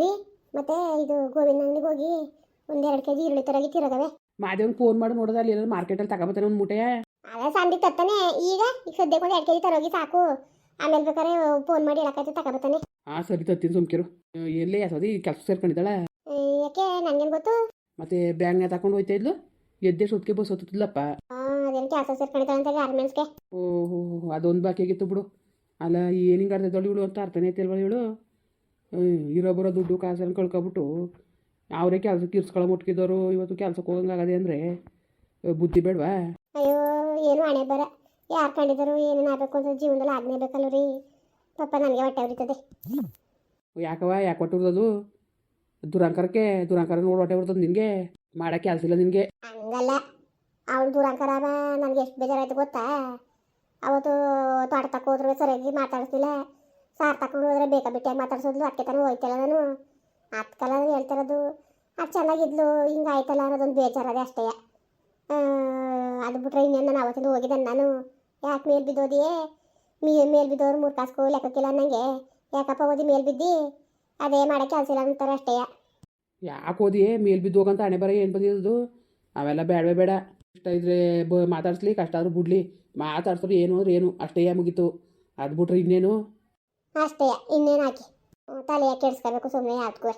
ರೀ ಮತ್ತೆ ಇದು ಗೋವಿಂದ ಅಂಗಡಿಗೆ ಹೋಗಿ ಒಂದೆರಡು ಕೆಜಿ ಈರುಳ್ಳಿ ತರಗಿ ತಿರೋಗವೆ ಮಾದೇವ್ ಫೋನ್ ಮಾಡಿ ನೋಡಿದ ಅಲ್ಲಿ ಎಲ್ಲ ಮಾರ್ಕೆಟಲ್ಲಿ ತಗೋಬತ್ತಾನೆ ಒಂದು ಮೂಟೆ. ಅದೇ ಸಂದಿ ತತ್ತಾನೆ ಈಗ ಈಗ ಸದ್ಯಕ್ಕೆ ಒಂದು ಎರಡು ಕೆಜಿ ತರೋಗಿ ಸಾಕು. ಆಮೇಲೆ ಬೇಕಾದ್ರೆ ಫೋನ್ ಮಾಡಿ ಹೇಳಕೈತೆ ತಗೋಬತ್ತಾನೆ ಹಾಂ ಸರಿ ತತ್ತೀನಿ ಸುಮ್ಕಿರು. ಎಲ್ಲೇ ಯಾಸೋದಿ ಕೆಲಸ ಸೇರ್ಕೊಂಡಿದ್ದಾಳೆ? ಯಾಕೆ ನನಗೇನು ಗೊತ್ತು? ಮತ್ತೆ ಬ್ಯಾಂಕ್ನ ತಗೊಂಡು ಹೋಯ್ತಾ ಇದ್ಲು? ಎದ್ದೆ ಸುತ್ತಿಗೆ ಬಸ್ ಹೊತ್ತಿದ್ಲಪ್ಪ ಅದೇನು ಕೆಲಸ ಸೇರ್ಕೊಂಡಿದ್ದಾಳೆ ಅಂತ ಗಾರ್ಮೆಂಟ್ಸ್ಗೆ ಓಹೋ ಅದೊಂದು ಬಾಕಿ ಆಗಿತ್ತು ಬಿಡು. ಅಲ್ಲ ಏನು ಹಿಂಗೆ ಇವಳು ಅಂತ ಅರ್ಥನೇ ಐತಿಲ್ವ ಇವಳು? ಇರೋ ಬರೋ ದುಡ್ಡು ಕಾಸನ್ನು ಕಳ್ಕೊಬಿಟ್ಟು ಅವರೇ ಕೆಲಸಕ್ಕೆ ಇರ್ಸ್ಕೊಳ್ಳೋ ಮುಟ್ಕಿದವರು ಇವತ್ತು ಕೆಲಸಕ್ಕೆ ಹೋಗಂಗಾಗದೆ ಅಂದರೆ ಬುದ್ಧಿ ಬೇಡವಾ? ಅಯ್ಯೋ ಏನು ಹಣೆ ಬರ. ಯಾರು ಕಂಡಿದ್ದರು ಏನೇನು ಆಗಬೇಕು ಅಂತ ಜೀವನದಲ್ಲಿ ಆಗ್ನೇ ಬೇಕಲ್ಲ ರೀ? ಪಾಪ ನನಗೆ ಹೊಟ್ಟೆ ಉರಿತದೆ. ಯಾಕವ ಯಾಕೆ ಕೊಟ್ಟಿರೋದು ದುರಂಕರಕ್ಕೆ ದುರಂಕರ ನೋಡಿ ಹೊಟ್ಟೆ ಬರ್ತದೆ ನಿನಗೆ? ಮಾಡೋ ಕೆಲಸ ಇಲ್ಲ ನಿನಗೆ? ಹಂಗಲ್ಲ. ಅವಳು ದುರಂಕರ ನನಗೆ ಎಷ್ಟು ಬೇಜಾರಾಯ್ತು ಗೊತ್ತಾ? ಅವತ್ತು ತೋಟ ತಕ್ಕ ಹೋದ್ರೆ ಸರಿಯಾಗಿ ಮಾತಾಡಿಸ್ಲಿಲ್ಲ. ಸಾರ್ ತಕೊಂಡು ಹೋದ್ರೆ ಬೇಕಾ ಬಿಟ್ಟಿಯಾಗಿ ಮಾತಾಡ್ಸೋದ್ಲು? ಅದಕ್ಕೆ ತಾನು ಹೋಯ್ತಲ್ಲ ನಾನು. ಅದಕ್ಕೆಲ್ಲ ಹೇಳ್ತಿರೋದು ಅದು ಚೆನ್ನಾಗಿದ್ಲು, ಹಿಂಗೆ ಆಯ್ತಲ್ಲ ಅನ್ನೋದೊಂದು ಬೇಜಾರದೆ ಅಷ್ಟೇ. ಅದು ಬಿಟ್ರೆ ಇನ್ನೇನು ನಾನು ಅವತ್ತಿಂದ ಹೋಗಿದ್ದೆ ನಾನು. ಯಾಕೆ ಮೇಲೆ ಬಿದ್ದೋದಿಯೇ ಮೀ, ಮೇಲೆ ಬಿದ್ದೋರು ಮೂರು ಕಾಸ್ಕೋ ಲೆಕ್ಕಕ್ಕಿಲ್ಲ ನನಗೆ ಯಾಕಪ್ಪ ಓದಿ ಮೇಲೆ ಬಿದ್ದಿ? ಅದೇ ಮಾಡೋಕೆ ಕೆಲಸ ಅಂತಾರೆ ಅಷ್ಟೇ. ಯಾಕೆ ಓದಿ? ಮೇಲೆ ಬಿದ್ದು ಹೋಗಂತ ಹಣೆ ಬರ ಏನು ಬಂದಿರೋದು ಅವೆಲ್ಲ ಬೇಡವೇ ಬೇಡ. ಇಷ್ಟ ಇದ್ರೆ ಬ, ಮಾತಾಡ್ಸ್ಲಿ, ಕಷ್ಟ ಆದ್ರೂ ಬಿಡ್ಲಿ. ಮಾತಾಡ್ಸ್ರು ಏನು ಅಂದ್ರೆ ಏನು. ಅಷ್ಟೇ ಮುಗೀತು. ಅದು ಬಿಟ್ರೆ ಇನ್ನೇನು? ಅಷ್ಟೇ ಇನ್ನೇನು ಹಾಕಿ ತಲೆ ಕೆಡ್ಸ್ಕೋಬೇಕು ಸುಮ್ಮನೆ ಯಾವ್ದಕ್ಕೂ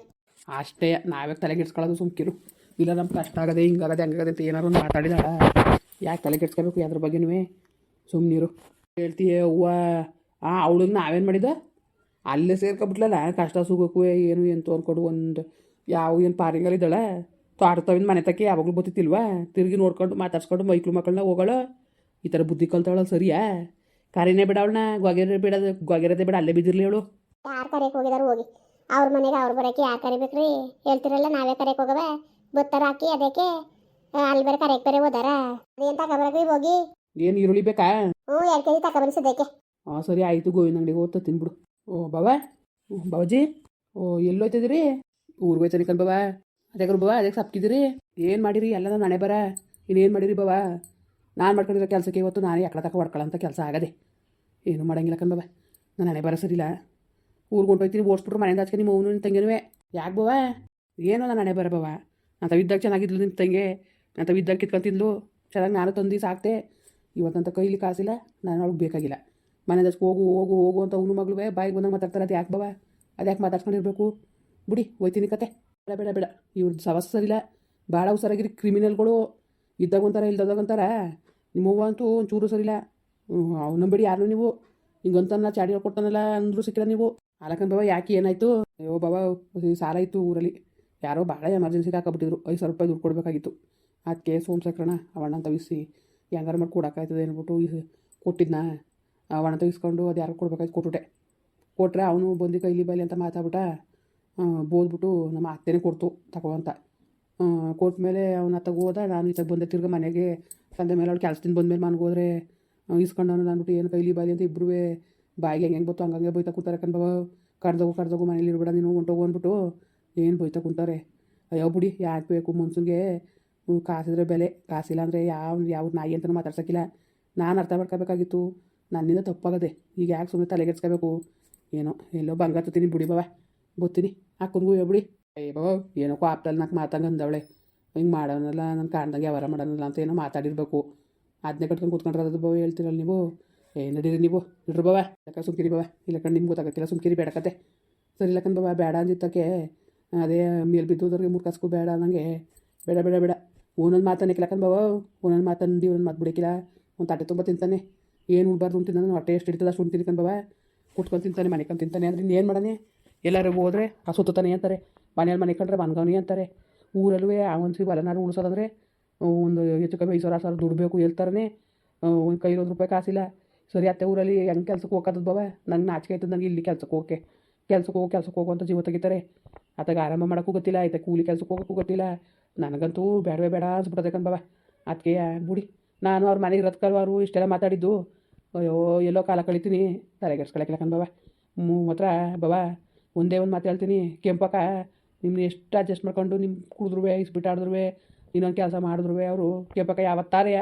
ಅಷ್ಟೇ, ನಾವೇ ತಲೆ ಕೆಡ್ಸ್ಕೊಳ್ಳೋದು ಸುಮ್ಕಿರು. ಇಲ್ಲ, ನಮ್ಗೆ ಕಷ್ಟ ಆಗದೆ ಹಿಂಗಾಗದೆ ಹಂಗಾಗದೆ ಅಂತ ಏನಾರು ಮಾತಾಡಿದಾಳ. ಯಾಕೆ ತಲೆ ಕೆಡ್ಸ್ಕೋಬೇಕು ಯಾವ್ದ್ರ ಬಗ್ಗೆನೂ? ಸುಮ್ಮನಿರು ಹೇಳ್ತೀಯ ಹೂವ ಆ, ಅವಳಿಗೆ ನಾವೇನು ಮಾಡಿದ? ಅಲ್ಲೇ ಸೇರ್ಕೊಬಿಟ್ಲಲ್ಲ, ಕಷ್ಟ ಸುಗಕ್ಕೂ ಏನು ಏನು ತೋರ್ಕೊಡು, ಒಂದು ಯಾವ, ಏನು ಪಾರಿಂಗಲ್ಲಿದ್ದಾಳೆ ತಾಡ್ತಾವಿನ ಮನೆ ತಕ್ಕೆ ಯಾವಾಗಲೂ ಬತ್ತಿತ್ತಿಲ್ವಾ? ತಿರುಗಿ ನೋಡ್ಕೊಂಡು ಮಾತಾಡ್ಸ್ಕೊಂಡು ಮೈಕ್ಳು ಮಕ್ಕಳನ್ನ ಹೋಗೋಳು? ಈ ಥರ ಬುದ್ಧಿ ಕಲ್ತಾಳ ಸರಿಯಾ? ಕಾರಿನೇ ಬೇಡ ಅವಳನ್ನ ಗೊಗೆರೆ ಬೇಡ ಗೊಗೆರದೆ ಬೇಡ ಅಲ್ಲೇ ಬಿದ್ದಿರ್ಲಿ ಅವಳು. ಯಾರು ಕರೆಯಕ್ಕೆ ಹೋಗಿದಾರು ಹೋಗಿ. ಅವ್ರ ಮನೆಗೆ ಅವ್ರು ಬರೋಕೆ ಯಾರು ಕರಿಬೇಕ್ರಿ ಹೇಳ್ತಿರಲ್ಲ ನಾವೇ ಕರೆಯಕ್ಕೆ ಹೋಗವೆ. ಬತ್ತರ ಹಾಕಿ ಅದಕ್ಕೆ ಅಲ್ಲಿ ಬೇರೆ ಕರೆಯಕ್ಕೆ ಬೇರೆ ಹೋದಾರ. ಅದೇನು ತಗೊಬರಕ್ರಿ ಹೋಗಿ. ಏನು ಈರುಳ್ಳಿ ಬೇಕಾ? ಹ್ಞೂ ಎರಡು ಕೆ ಜಿ ತಗೊಬರಿ ಸದ್ಯಕ್ಕೆ. ಹಾಂ ಸರಿ ಆಯಿತು ಗೋವಿನ ಅಂಗಡಿಗೆ ಹೋಗ್ತಾ ತಿನ್ಬಿಡು. ಓ ಬಾಬಾ ಬಾಬಾಜಿ ಓ ಎಲ್ಲಿ ಹೋಯ್ತಿದ್ದೀರಿ ಊರಿಗೆ ಹೋಯ್ತಾನೆ ಕಣ್ ಬಾಬಾ ಅದೇ ಬಾಬಾ ಅದಕ್ಕೆ ಸಪ್ಕಿದಿರಿ ಏನು ಮಾಡಿರಿ? ಎಲ್ಲ ನಾನು ಹಣೆ ಬರ. ಇನ್ನೇನು ಮಾಡಿರಿ ಬಾಬಾ ನಾನು ಮಾಡ್ಕೊಂಡಿರೋ ಕೆಲಸಕ್ಕೆ ಇವತ್ತು ನಾನೇ ಅಕ್ಕಡ ತಕ ಅಂತ ಕೆಲಸ ಆಗದೆ. ಏನು ಮಾಡಂಗಿಲ್ಲ ಕಣ್ ಬಾಬಾ ನಾನು ಹಣೆ ಬರ ಸರಿಲ್ಲ ಊರಿಗೆ ಹೊಂಟೋಯ್ತೀನಿ ಓಡಿಸ್ಬಿಟ್ರು ಮನೆಯಿಂದ ಆಚೆ ನಿಮ್ಮ ಅವನು ನಿನ್ನ ತಂಗಿನೂ ಯಾಕೆ ಬವ ಏನೋ ನಾನು ಹಣೆ ಬರಬವ ಬಾವಾ ನಾನು ತವಿದ್ದಾಗ ಚೆನ್ನಾಗಿದ್ಲು ನಿಮ್ಮ ತಂಗೆ. ನಾನು ವಿದ್ಯಾಗ ಕಿತ್ಕೊಂತಿದ್ಲು. ಚೆನ್ನಾಗಿ ನಾನು ತಂದು ಸಾಕ್ತೆ. ಇವತ್ತಂತ ಕೈಲಿ ಕಾಸಿಲ್ಲ, ನಾನು ಅವ್ಳಿಗೆ ಬೇಕಾಗಿಲ್ಲ. ಮನೆದಷ್ಟು ಹೋಗು ಹೋಗು ಹೋಗು ಅಂತ ಅವನು ಮಗಳು ಬಾಯಿಗೆ ಬಂದಾಗ ಮಾತಾಡ್ತಾರೆ ಅದು ಯಾಕೆ ಬವ ಅದು ಯಾಕೆ ಮಾತಾಡ್ಸ್ಕೊಂಡಿರ್ಬೇಕು? ಬಿಡಿ, ಹೋಯ್ತೀನಿ ಕತೆ. ಬೇಡ ಬೇಡ ಬೇಡ. ಇವ್ರದ್ದು ಸವಸ ಸರಿಲ್ಲ ಭಾಳ ಹುಷಾರಾಗಿರಿ, ಕ್ರಿಮಿನಲ್ಗಳು. ಇದ್ದಾಗ ಒಂಥರ ಇಲ್ದಾಗ ಒಂಥರ. ನಿಮ್ಮವ್ವ ಅಂತೂ ಒಂಚೂರು ಸರಿಲ್ಲ ಅವ್ನು ಬಿಡಿ ಯಾರು ನೀವು. ಹಿಂಗಂತನ್ನ ಚಾಡಿ ಕೊಟ್ಟನಲ್ಲ ಅಂದ್ರೂ ಸಿಕ್ಕಿಲ್ಲ ನೀವು. ಅಲಕನ್ ಬಾಬಾ ಯಾಕೆ ಏನಾಯಿತು? ಅಯ್ಯೋ ಬಾಬಾ ಸಾಲ ಇತ್ತು ಊರಲ್ಲಿ. ಯಾರೋ ಭಾಳ ಎಮರ್ಜೆನ್ಸಿಗೆ ಹಾಕಬಿಟ್ಟಿದ್ರು. ಐದು ಸಾವಿರ ರೂಪಾಯಿ ದುಡ್ಡು ಕೊಡಬೇಕಾಗಿತ್ತು. ಅದಕ್ಕೆ ಸೋಮಸಕ್ರಣ ಅವಣ್ಣ ತವಿಸಿ ಹೆಂಗಾರ ಮಾಡಿ ಕೊಡೋಕ್ಕಾಯ್ತದೆ ಅಂದ್ಬಿಟ್ಟು ಈ ಕೊಟ್ಟಿದ್ನಾ. ಅವಣ್ಣ ತೆಗಿಸ್ಕೊಂಡು ಅದು ಯಾರು ಕೊಡ್ಬೇಕಾಯ್ತು ಕೊಟ್ಬಿಟ್ಟೆ ಕೊಟ್ಟರೆ ಅವನು ಬಂದು ಕೈಲಿ ಬೈಲಿ ಅಂತ ಮಾತಾಡ್ಬಿಟ್ಟ ಬೋದ್ಬಿಟ್ಟು ನಮ್ಮ ಅತ್ತೆನೇ ಕೊಡ್ತು ತಗೋ ಅಂತ. ಕೊಟ್ಮೇಲೆ ಅವನ ಹತ್ತಗೆ ಹೋದ, ನಾನು ಈತಾಗ ಬಂದೆ, ತಿರ್ಗ ಮನೆಗೆ ಸಂದೆ ಮೇಲೆ ಅವ್ಳು ಕೆಲಸದಿಂದ ಬಂದಮೇಲೆ ಮನೆಗೆ ಹೋದ್ರೆ ಇಸ್ಕೊಂಡು ಅವನು ಅಂದ್ಬಿಟ್ಟು, ಏನು ಕೈಲಿ ಬಾಯಿ ಅಂತ ಇಬ್ಬರು ಬಾಯಿಗೆ ಹೆಂಗೆ ಹೆಂಗೆ ಬತ್ತು ಹಂಗಂಗೆ ಬೈತಾ ಕೂತಾರೆ. ಕಣ್ಬವ ಕಡ್ದೋಗು ಕಡ್ದೋಗು ಮನೇಲಿ ಇರ್ಬೇಡ, ನೀನು ಹೊಂಟೋಗು ಅಂದ್ಬಿಟ್ಟು ಏನು ಬೈತಾ ಕುಂತಾರೆ. ಅಯ್ಯೋ ಬಿಡಿ, ಯಾಕೆ ಬೇಕು? ಮನ್ಸನ್ಗೆ ಕಾಸಿದ್ರೆ ಬೆಲೆ. ಕಾಸಿಲ್ಲ ಅಂದರೆ ಯಾವ ಯಾವ ನಾಯಿ ಅಂತಲೂ ಮಾತಾಡ್ಸೋಕ್ಕಿಲ್ಲ. ನಾನು ಅರ್ಥ ಮಾಡ್ಕೋಬೇಕಾಗಿತ್ತು. ನನ್ನಿಂದ ತಪ್ಪಾಗದೆ. ಈಗ ಯಾಕೆ ಸುಮ್ಮನೆ ತಲೆಗೆಡ್ಸ್ಕೋಬೇಕು ಏನೋ, ಎಲ್ಲೋ ಬಂಗಾರ ತತ್ತೀನಿ ಬಿಡಿ ಬಾವ ಗೊತ್ತೀನಿ. ಅಕ್ಕನಿಗೂ ಹೇಳ್ಬಿಡಿ ಅಯ್ಯ ಬಾಬಾ, ಏನೋ ಕಾಪ್ತಲ್ಲಿ ನಾಲ್ಕು ಮಾತಂಗೆ ಅಂದವಳೆ. ಹಿಂಗೆ ಮಾಡೋನಲ್ಲ ನನ್ನ ಕಾಣ್ದಾಗ ವ್ಯವಹಾರ ಮಾಡೋನಲ್ಲ ಅಂತ ಏನೋ ಮಾತಾಡಿರ್ಬೇಕು. ಅದನ್ನೇ ಕಟ್ಕೊಂಡು ಕೂತ್ಕೊಂಡ್ರೆ ಅದು ಬಾವ ಹೇಳ್ತಿರಲ್ಲ ನೀವು? ಏ, ನಡೀರಿ ನೀವು. ಇಡ್ರಿ ಬಾವ ಯಾಕೆ ಸುಮ್ಕಿರಿ ಬಾವ ಇಲ್ಲ ಕಣ್ಣು ನಿಮ್ಗೆ ಗೊತ್ತಾಗತ್ತಿಲ್ಲ. ಸುಮ್ಕಿರಿ, ಬೇಡ ಕತೆ. ಸರಿ ಇಲ್ಲ ಕಣ್ ಬಾವ ಬೇಡ ಅಂದಿದ್ದಕ್ಕೆ ಅದೇ ಮೇಲ್ ಬಿದ್ದೋದ್ರಿಗೆ ಮೂರು ಕಾಸ್ಕು ಬೇಡ ಅನ್ನಂಗೆ. ಬೇಡ ಬೇಡ ಬೇಡ. ಒಂದೊಂದು ಮಾತನ್ನ ಕಿಲಕನ್ ಬಾವ ಒಂದೊಂದು ಮಾತಂದು ಒಂದೊಂದು ಮಾತು ಬಿಡಕ್ಕಿಲ್ಲ ಒಂದು ತಟ್ಟೆ ತುಂಬ ತಿಂತಾನೆ. ಏನು ಉಡ್ಬಾರ್ದು ಅಂತ ನಾನು. ಹೊಟ್ಟೆ ಎಷ್ಟು ಇರ್ತದೆ ಅಷ್ಟು ಉಂಟು ತಿನ್ಕೊಂಡು ಬಾವ ಕುಟ್ಕೊಂಡು ತಿಂತಾನೆ ಮನೆ ಕಂಡು ತಿಂತಾನೆ. ಅಂದ್ರೆ ಇನ್ನೇನು ಮಾಡೋಣ? ಎಲ್ಲರೂ ಹೋದ್ರೆ ಆ ಅಂತಾರೆ. ಮನೇಲಿ ಮನೆ ಕಂಡ್ರೆ ಮನ್ಗವನಿ ಅಂತಾರೆ. ಊರಲ್ಲೂ ಅವನ್ಸಿ ಹೊಲನಾರು ಉಳಿಸೋದಂದ್ರೆ ಒಂದು ಹೆಚ್ಚು ಕಮ್ಮಿ ಐದು ಸಾವಿರ, ಆರು ಸಾವಿರ ದುಡ್ಬೇಕು ಹೇಳ್ತಾರೆ ಒಂದು ಕೈ ಒಂದು ರೂಪಾಯಿ ಕಾಸಿಲ್ಲ. ಸರಿ, ಅತ್ತೆ ಊರಲ್ಲಿ ಹೆಂಗೆ ಕೆಲ್ಸಕ್ಕೆ ಹೋಗೋದು ಬಾವ? ನಂಗೆ ನಾಚಿಕೆ ಆಯ್ತದ ನನಗೆ ಇಲ್ಲಿ ಕೆಲ್ಸಕ್ಕೆ ಹೋಗೋಕೆ ಕೆಲ್ಸಕ್ಕೆ ಹೋಗಿ, ಕೆಲ್ಸಕ್ಕೆ ಹೋಗು ಅಂತ ಜೀವ ತೆಗಿತಾರೆ. ಆತಾಗ ಆರಂಭ ಮಾಡೋಕ್ಕೂ ಗೊತ್ತಿಲ್ಲ, ಆಯ್ತಾ ಕೂಲಿ ಕೆಲ್ಸಕ್ಕೆ ಹೋಗೋಕ್ಕೂ ಗೊತ್ತಿಲ್ಲ. ನನಗಂತೂ ಬೇಡವೇ ಬೇಡ ಅನ್ಸ್ಬಿಟ್ಟದೆ ಕಣ್ ಬಾವ. ಅದಕ್ಕೆ ಬಿಡಿ, ನಾನು ಅವ್ರ ಮನೆಗೆ ಇರೋದ್ಕಲ್ವಾರು ಇಷ್ಟೆಲ್ಲ ಮಾತಾಡಿದ್ದು. ಅಯ್ಯೋ, ಎಲ್ಲೋ ಕಾಲ ಕಳಿತೀನಿ ತಲೆಗೆಡ್ಸ್ಕೊಳಕ್ಕಿಲ್ಲ ಕಣ್ ಮೂ ಮಾತ್ರ ಬಾವ, ಒಂದೇ ಒಂದು ಮಾತು ಹೇಳ್ತೀನಿ, ಕೆಂಪಕ್ಕ ನಿಮ್ಮನ್ನ ಎಷ್ಟು ಅಡ್ಜಸ್ಟ್ ಮಾಡ್ಕೊಂಡು ನಿಮ್ಮ ಕುಡಿದ್ರು ಇಸ್ ಬಿಟ್ಟಾಡಿದ್ರೂ ಇನ್ನೊಂದು ಕೆಲಸ ಮಾಡಿದ್ರು ಅವರು ಕೆಂಪಕ್ಕ ಯಾವತ್ತಾರೆ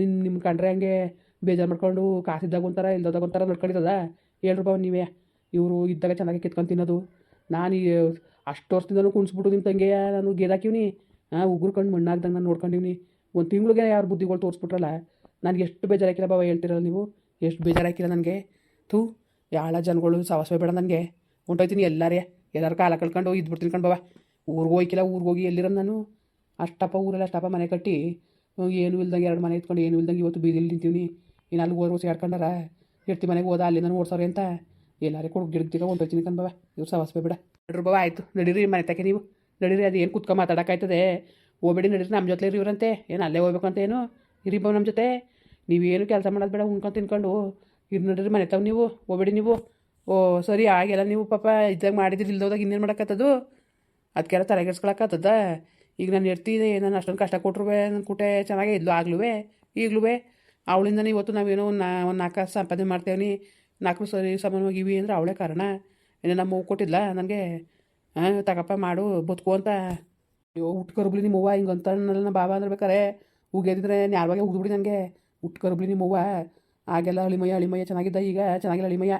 ನಿನ್ನ ನಿಮ್ಮ ಕಂಡ್ರೆ ಹಂಗೆ ಬೇಜಾರು ಮಾಡ್ಕೊಂಡು ಕಾಸಿದ್ದಾಗ ಒಂಥರ, ಇಲ್ದಾಗ ಒಂಥರ ನೋಡ್ಕೊಂಡಿದ್ದದ ಹೇಳ್ರು ಬಾವ ನೀವೇ, ಇವರು ಇದ್ದಾಗ ಚೆನ್ನಾಗಿ ಕಿತ್ಕೊಂಡು ತಿನ್ನೋದು. ನಾನು ಅಷ್ಟು ವರ್ಷದಿಂದನೂ ಕುಣಿಸ್ಬಿಟ್ಟು ನಿಮ್ಮ ತಂಗೆಯ, ನಾನು ಗೇದಾಕಿವ್ನಿ ಉಗುರು ಕಣ್ಣು ಮಣ್ಣಾಗ್ದಂಗೆ ನಾನು ನೋಡ್ಕೊಂಡಿವ್ನಿ. ಒಂದು ತಿಂಗಳಿಗೆ ಯಾರು ಬುದ್ಧಿಗಳು ತೋರಿಸ್ಬಿಟ್ರಲ್ಲ ನನಗೆ ಎಷ್ಟು ಬೇಜಾರಾಕಿಲ್ಲ ಬಾಬಾ ಹೇಳ್ತಿರಲ್ಲ ನೀವು, ಎಷ್ಟು ಬೇಜಾರಾಕಿಲ್ಲ ನನಗೆ. ಥೂ, ಯಾಳ ಜನಗಳು ಸವಾಸವೇ ಬೇಡ ನನಗೆ. ಹೊಂಟೋಯ್ತೀನಿ ಎಲ್ಲಾರೇ ಎಲ್ಲರ ಕಾಲ ಕಳ್ಕೊಂಡು ಇದ್ಬಿಡ್ತೀನಿ ಕಣ್ ಬಾವ ಊರಿಗೆ ಹೋಯ್ಕಿಲ್ಲ, ಊರಿಗೆ ಹೋಗಿ ಎಲ್ಲಿರೋ ನಾನು? ಅಷ್ಟಪ್ಪ ಊರೆಲ್ಲ ಅಷ್ಟಪ್ಪ ಮನೆ ಕಟ್ಟಿ ಏನು ಇಲ್ದಂಗೆ ಎರಡು ಮನೆ ಇತ್ಕೊಂಡು ಏನು ಇಲ್ದಂಗೆ ಇವತ್ತು ಬೀದಿಲಿ ನಿಂತೀವಿ ಇನ್ನು ಅಲ್ಲಿ ಹೋದ್ರು ಸೇರ್ಕೊಂಡಾರ ಇರ್ತಿ ಮನೆಗೆ ಹೋದ ಅಲ್ಲಿ ನಾನು ಓಡ್ಸೋರಿ ಅಂತ? ಎಲ್ಲಾರೇ ಕೊಡು ಗಿಡಗ್ತಿಗ ಹೊಂಟೋಯ್ತೀನಿ ಕಣ್ ಬಾವ ಇವ್ರು ಸವಾಸ ಬೇಡ. ನಡ್ರಿ ಬಾವ ಆಯಿತು. ನಡೀರಿ ಮನೆ ತಕ್ಕೆ ನೀವು. ನಡೀರಿ ಅದು ಏನು ಕುತ್ಕೊಂಡು ಮಾತಾಡೋಕ್ಕಾಯ್ತದೆ ಹೋಗ್ಬೇಡಿ, ನಡೀರಿ. ನಮ್ಮ ಜೊತೆ ಇವ್ರಂತೆ. ಏನು ಅಲ್ಲೇ ಹೋಗ್ಬೇಕು ಅಂತ ಏನು? ಇರಿ ಬಾ ನಮ್ಮ ಜೊತೆ. ನೀವೇನು ಕೆಲಸ ಮಾಡೋದು ಬೇಡ, ಉಣ್ಕೊಂಡು ತಿನ್ಕೊಂಡು. ಇರು ನಡೀರಿ ಮನೆ ತಾವು ನೀವು. ಹೋಗ್ಬೇಡಿ ನೀವು. ಓ, ಸರಿ ಆಗೆಲ್ಲ ನೀವು ಪಾಪ ಇದ್ದಾಗ ಮಾಡಿದ್ರಿ, ಇಲ್ದೋದಾಗ ಇನ್ನೇನು ಮಾಡೋಕ್ಕತ್ತದು ಅದಕ್ಕೆಲ್ಲ ತಲೆಗೆಡ್ಸ್ಕೊಳಕ್ಕತ್ತದ ಈಗ ನಾನು ಇರ್ತಿದ್ದೆ ನಾನು ಅಷ್ಟೊಂದು ಕಷ್ಟ ಕೊಟ್ಟರು ನನ್ನ ಕುಟೆ ಚೆನ್ನಾಗೇ ಇದ್ಲು ಆಗ್ಲೂ ಈಗ್ಲೂ ಅವಳಿಂದ ಇವತ್ತು ನಾವೇನೋ ಒಂದು ನಾ, ಒಂದು ನಾಲ್ಕು ಸಂಪಾದನೆ ಮಾಡ್ತೇವೆ ನಾಲ್ಕು ಸರಿ ಸಮಾನವಾಗಿವಿ ಅಂದ್ರೆ ಅವಳೇ ಕಾರಣ. ಏನೋ ನಮ್ಮ ಕೊಟ್ಟಿಲ್ಲ, ನನಗೆ ಹಾಂ ತಗಪ್ಪ ಮಾಡು, ಬದುಕು ಅಂತ. ಅಯ್ಯೋ ಉಟ್ಕರ್ಬ್ಲಿ ನಿಮ್ಮ ಅವ್ವ ಹಿಂಗೆ ಅಂತ ನನ್ನ ಬಾಬಾ ಅಂದ್ರೆ ಬೇಕಾರೆ. ಉಗಿದ್ರೆ ನ್ಯಾರವಾಗಿ ಉಗ್ದ್ಬಿಡಿ ನನಗೆ ಉಟ್ಕರ್ಬ್ಲಿ ನಿಮ್ಮ ಅವ್ವ. ಆಗೆಲ್ಲ ಅಳಿಮಯ್ಯ ಅಳಿಮಯ್ಯ ಚೆನ್ನಾಗಿದ್ದ ಈಗ, ಚೆನ್ನಾಗಿಲ್ಲ ಅಳಿಮಯ್ಯ.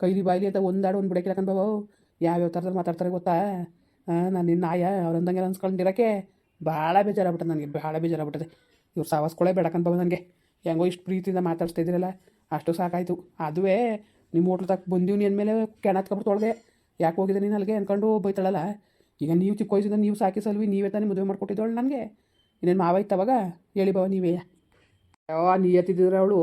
ಕೈಲಿ ಬಾಯ್ಲಿ ಅಂತ ಒಂದಾಡು ಒಂದು ಬಿಡಕ್ಕೆ ಹಾಕೊಂಡು ಯಾವ ಯಾವ್ಯಾವ ಥರದಲ್ಲಿ ಮಾತಾಡ್ತಾರೆ ಗೊತ್ತಾ? ನಾನು ನಿನ್ನ ನಾಯ ಅವ್ರಂದಂಗೆ ಅನ್ಸ್ಕೊಂಡಿರೋಕ್ಕೆ ಭಾಳ ಬೇಜಾರಾಗ್ಬಿಟ್ಟೆ ನನಗೆ, ಭಾಳ ಬೇಜಾರಾಗ್ಬಿಟ್ಟದೆ. ಇವ್ರು ಸಾವಸ್ಕೊಳ್ಳೇ ಬೇಡಕಂತ ಬಾಬು ನನಗೆ. ಹೆಂಗೋ ಇಷ್ಟು ಪ್ರೀತಿಯಿಂದ ಮಾತಾಡ್ಸ್ತಾ ಇದ್ದೀರಲ್ಲ, ಅಷ್ಟು ಸಾಕಾಯಿತು. ಅದುವೇ ನಿಮ್ಮ ಹೋಟ್ಲ್ ತಕ್ಕ ಬಂದೀವಿ ಅಂದಮೇಲೆ ಕೆಣತ್ಕೊಂಡ್ಬಿಟ್ಟು ತೊಳೆದೆ. ಯಾಕೆ ಹೋಗಿದೆ ನೀನು ಅಲ್ಲಿಗೆ ಅಂದ್ಕೊಂಡು ಬೈತಾಳಲ್ಲ. ಈಗ ನೀವು ಚಿಕ್ಕ ವಯಸ್ಸಿಂದ ನೀವು ಸಾಕಿ ಸಲ್ವಿ, ನೀವೇ ತಾನೇ ಮದುವೆ ಮಾಡಿಕೊಟ್ಟಿದ್ದವಳು ನನಗೆ. ಇನ್ನೇನು ಮಾವ ಅವಾಗ ಹೇಳಿ ಬಾವ ನೀವೇ. ನೀ ಎತ್ತಿದ್ರೆ ಅವಳು.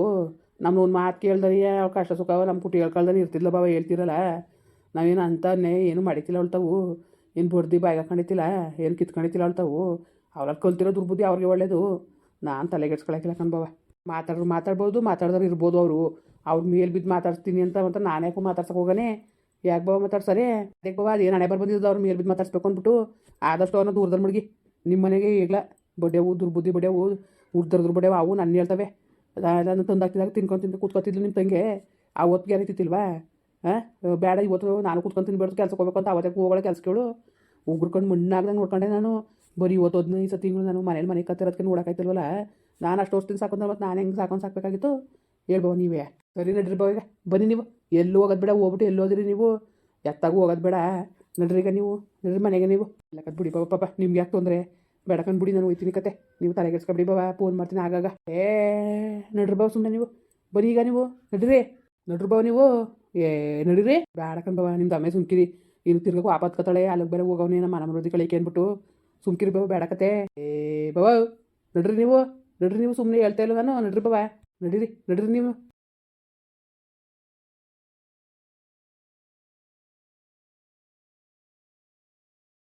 ನಮ್ಮ ಒಂದು ಮಾತು ಕೇಳ್ದನಿ ಯಾವ ಕಷ್ಟ ಸುಖ ನಮ್ಮ ಪುಟ್ಟಿ ಹೇಳ್ಕೊಳ್ದನಿ ಇರ್ತಿದ್ಲ ಬಾವ ಹೇಳ್ತಿರಲ್ಲ. ನಾವೇನು ಅಂತನೇ ಏನು ಮಾಡಿತಿಲ್ಲ ಅವಳು ತಾವು ಏನು ಬಡ್ದು ಬಾಯಿಗೆ ಹಾಕೊಂಡಿತಿಲ್ಲ, ಏನು ಕಿತ್ಕೊಂಡಿತಿಲ್ಲ ಅವಳು ತಾವು ಅವ್ರಲ್ಲಿ ಕಲ್ತಿರೋ ದುರ್ಬುದ್ಧಿ ಅವ್ರಿಗೆ ಒಳ್ಳೇದು. ನಾನು ತಲೆಗೆಡ್ಸ್ಕೊಳಕಿಲ್ಲ ಕಣ್ ಬಾವ ಮಾತಾಡ್ರು ಮಾತಾಡ್ಬೋದು ಮಾತಾಡಿದ್ರೆ ಇರ್ಬೋದು ಅವರು. ಅವ್ರ ಮೇಲೆ ಬಿದ್ದು ಮಾತಾಡ್ತೀನಿ ಅಂತ ಅಂತ ನಾನು ಯಾಕೋ ಮಾತಾಡ್ಸಕ್ಕೆ ಹೋಗನೆ? ಯಾಕೆ ಬಾವ ಮಾತಾಡ್ಸರೆ? ಅದಕ್ಕೆ ಬಾವ ಅದೇನು ಹಣೆ ಬರ್ ಬಂದಿದ್ದು ಅವ್ರ ಮೇಲೆ ಬಿದ್ದು ಮಾತಾಡ್ಸ್ಬೇಕು ಅಂದ್ಬಿಟ್ಟು ಆದಷ್ಟು ಅವ್ರನ್ನ ದೂರದಲ್ಲಿ ಮುಳುಗಿ ನಿಮ್ಮ ಮನೆಗೆ ಈಗಲ ಬಡ್ಡೆವು ದುರ್ಬುದ್ಧಿ ಬಡ್ಡೆವು ಉರ್ದರ್ದ್ರ ಬಡ್ಡೆವು ಅವು ನನ್ನ ಹೇಳ್ತವೆ. ಅದನ್ನು ಹಾಕಿದಾಗ ತಿನ್ಕೊಂಡು ತಿಂದು ಕೂತ್ಕೊತಿದ್ಲು ನಿಮ್ಮ ತಂಗೆ. ಆ ಹೊತ್ತಿಗೆ ಅರಿತಿತ್ತಿಲ್ವಾ ಹಾಂ ಬೇಡ ಇವತ್ತು ನಾನು ಕೂತ್ಕೊಂಡು ತಿನ್ಬೇಡ್ದು ಕೆಲ್ಸಕ್ಕೆ ಹೋಗ್ಬೇಕು ಅಂತ ಅವತ್ತೇ ಹೋಗೋಳ ಕೆಲ್ಸಗಳು ಉಗ್ರಕೊಂಡು ಮಣ್ಣಾಗ್ದಂಗೆ ನೋಡ್ಕೊಂಡೆ ನಾನು. ಬರೀ ಇವತ್ತು ಹದಿನೈದು ಸತಿ ತಿಂಗಳು ನಾನು ಮನೇಲಿ ಮನೆ ಕತ್ತಿರೋದಕ್ಕೆ ನೋಡೋಕ್ಕಾಯ್ತಿಲ್ವಲ್ಲ? ನಾನು ಅಷ್ಟು ವರ್ಷದಿಂದ ಸಾಕೊಂಡ್ರೆ ಮತ್ತು ನಾನು ಹೆಂಗೆ ಸಾಕೊಂಡು ಸಾಕಬೇಕಾಗಿತ್ತು? ಹೇಳ್ಬೋ ನೀವೇ. ಸರಿ, ನಡ್ರಿ ಈಗ. ಬನ್ನಿ ನೀವು. ಎಲ್ಲೂ ಹೋಗೋದು ಬೇಡ, ಹೋಗ್ಬಿಟ್ಟು ಎಲ್ಲಿ ಹೋದಿರಿ ನೀವು. ಎತ್ತಾಗೂ ಹೋಗೋದು ಬೇಡ. ನಡ್ರಿ ಈಗ ನೀವು. ನಡ್ರಿ ಮನೆಗೆ ನೀವು. ಕತ್ ಬಿಡಿ ಬಾಬಾ ಪಾಪ ನಿಮ್ಗೆ ಯಾಕೆ ತೊಂದರೆ? ಬಿಡಿ ನಾನು ಹೋಯ್ತೀನಿ ಕತೆ. ನೀವು ತಲೆಗೆಡ್ಸ್ಕೊಬಿಡಿ ಬಾಬಾ ಫೋನ್ ಮಾಡ್ತೀನಿ ಆಗಾಗ. ಏ, ನಡ್ರಿ ಬಾವ ಸುಮ್ಮನೆ ನೀವು. ಬರೀ ಈಗ ನೀವು. ನಡ್ರಿ. ನಡ್ರಿ ಬಾವ ನೀವು. ಏ, ನಡೀರಿ. ಬೇಡಕನ್ ಬಾವ ನಿಮ್ದು ಅಮ್ಮೆ ಸುಮ್ಕಿರಿ. ಇನ್ನು ತಿರ್ಗಕ್ಕೆ ಆಪತ್ ಕತ್ತಳೆ ಅಲ್ಲಿಗೆ ಬೇರೆ ಹೋಗೋನೇ ನಮ್ಮ ಮನ ಮರೋದಿ ಕಳಿಕೆ ಅಂದ್ಬಿಟ್ಟು ಸುಮ್ಕಿರಿ ಬಾವ ಬೇಡಕತೆ ಏ, ಬಾವ. ನಡ್ರಿ ನೀವು. ನಡ್ರಿ ನೀವು ಸುಮ್ಮನೆ ಹೇಳ್ತಾ ಇಲ್ಲ ನಾನು. ನಡ್ರಿ ಬಾವ. ನಡೀರಿ, ನಡ್ರಿ ನೀವು.